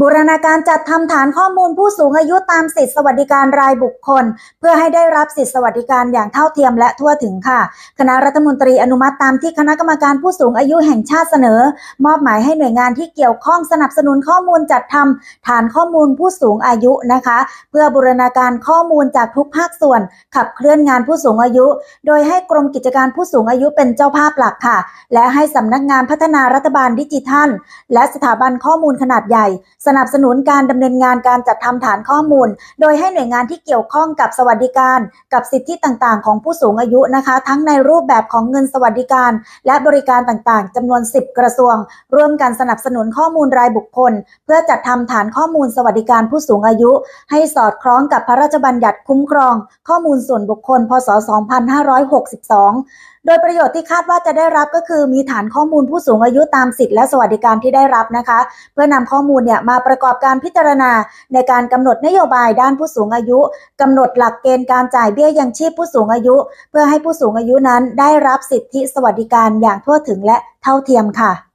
บูรณาการจัดทำฐานข้อมูลผู้สูงอายุตามสิทธิสวัสดิการรายบุคคล เพื่อให้ได้รับสิทธิสวัสดิการอย่างเท่าเทียมและทั่วถึงค่ะ คณะรัฐมนตรีอนุมัติตามที่คณะกรรมการผู้สูงอายุแห่งชาติเสนอ มอบหมายให้หน่วยงานที่เกี่ยวข้องสนับสนุนข้อมูลจัดทำฐานข้อมูลผู้สูงอายุนะคะ เพื่อบูรณาการข้อมูลจากทุกภาคส่วน ขับเคลื่อนงานผู้สูงอายุ โดยให้กรมกิจการผู้สูงอายุเป็นเจ้าภาพหลักค่ะ และให้สำนักงานพัฒนารัฐบาลดิจิทัล และสถาบันข้อมูลขนาดใหญ่สนับสนุนการดำเนินงานการจัดทำฐานข้อมูล โดยให้หน่วยงานที่เกี่ยวข้องกับสวัสดิการ กับสิทธิต่างๆ ของผู้สูงอายุนะคะ ทั้งในรูปแบบของเงินสวัสดิการ และบริการต่างๆจำนวน 10 กระทรวง ร่วมกันสนับสนุนข้อมูลรายบุคคล เพื่อจัดทำฐานข้อมูลสวัสดิการผู้สูงอายุ ให้สอดคล้องกับพระราชบัญญัติคุ้มครอง ข้อมูลส่วนบุคคล พศ 2562 โดยประโยชน์ที่คาดว่าจะได้รับก็คือมีฐานข้อมูลผู้สูงอายุตามสิทธิและสวัสดิการที่ได้รับนะคะ เพื่อนำข้อมูลเนี่ยมาประกอบการพิจารณา ในการกำหนดนโยบายด้านผู้สูงอายุกำหนดหลักเกณฑ์การจ่ายเบี้ยยังชีพผู้สูงอายุ เพื่อให้ผู้สูงอายุนั้นได้รับสิทธิสวัสดิการอย่างทั่วถึงและเท่าเทียมค่ะ